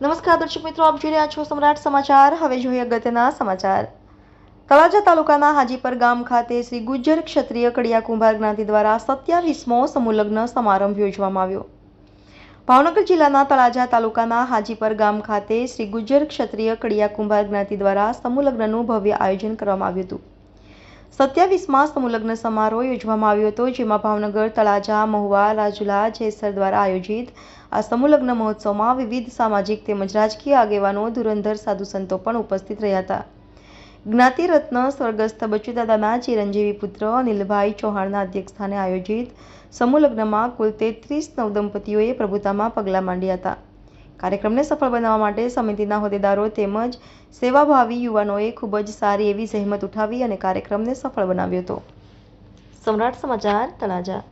નમસ્કાર, દર્શક મિત્રો, આપ જોઈ રહ્યા છો સમ્રાટ સમાચાર. હવે જોઈએ અગત્યના સમાચાર. તળાજા તાલુકાના હાજીપર ગામ ખાતે શ્રી ગુજ્જર ક્ષત્રિય કડિયા કુંભાર જ્ઞાતિ દ્વારા સત્યાવીસમો સમૂહલગ્ન સમારંભ યોજવામાં આવ્યો. ભાવનગર જિલ્લાના તળાજા તાલુકાના હાજીપર ગામ ખાતે શ્રી ગુજ્જર ક્ષત્રિય કડિયા કુંભાર જ્ઞાતિ દ્વારા સમૂહલગ્નનું ભવ્ય આયોજન કરવામાં આવ્યું હતું. સત્યાવીસમાં સમુલગ્ન સમારોહ યોજવામાં આવ્યો હતો, જેમાં ભાવનગર, તળાજા, મહુવા, રાજુલા, જેસર દ્વારા આયોજિત આ સમુલગ્ન મહોત્સવમાં વિવિધ સામાજિક તેમજ રાજકીય આગેવાનો, ધુરંધર સાધુ સંતો પણ ઉપસ્થિત રહ્યા હતા. જ્ઞાતિરત્ન સ્વર્ગસ્થ બચુદાદાના ચિરંજીવી પુત્ર અનિલભાઈ ચૌહાણના અધ્યક્ષસ્થાને આયોજિત સમૂહલગ્નમાં કુલ તેત્રીસ નવદંપતીઓએ પ્રભુતામાં પગલાં માંડ્યા હતા. કાર્યક્રમને સફળ બનાવવા માટે સમિતિના હોદ્દેદારો તેમજ સેવાભાવી યુવાનોએ ખૂબ જ સારી એવી જહેમત ઉઠાવી અને કાર્યક્રમને સફળ બનાવ્યો હતો. સમ્રાટ સમાચાર તળાજા.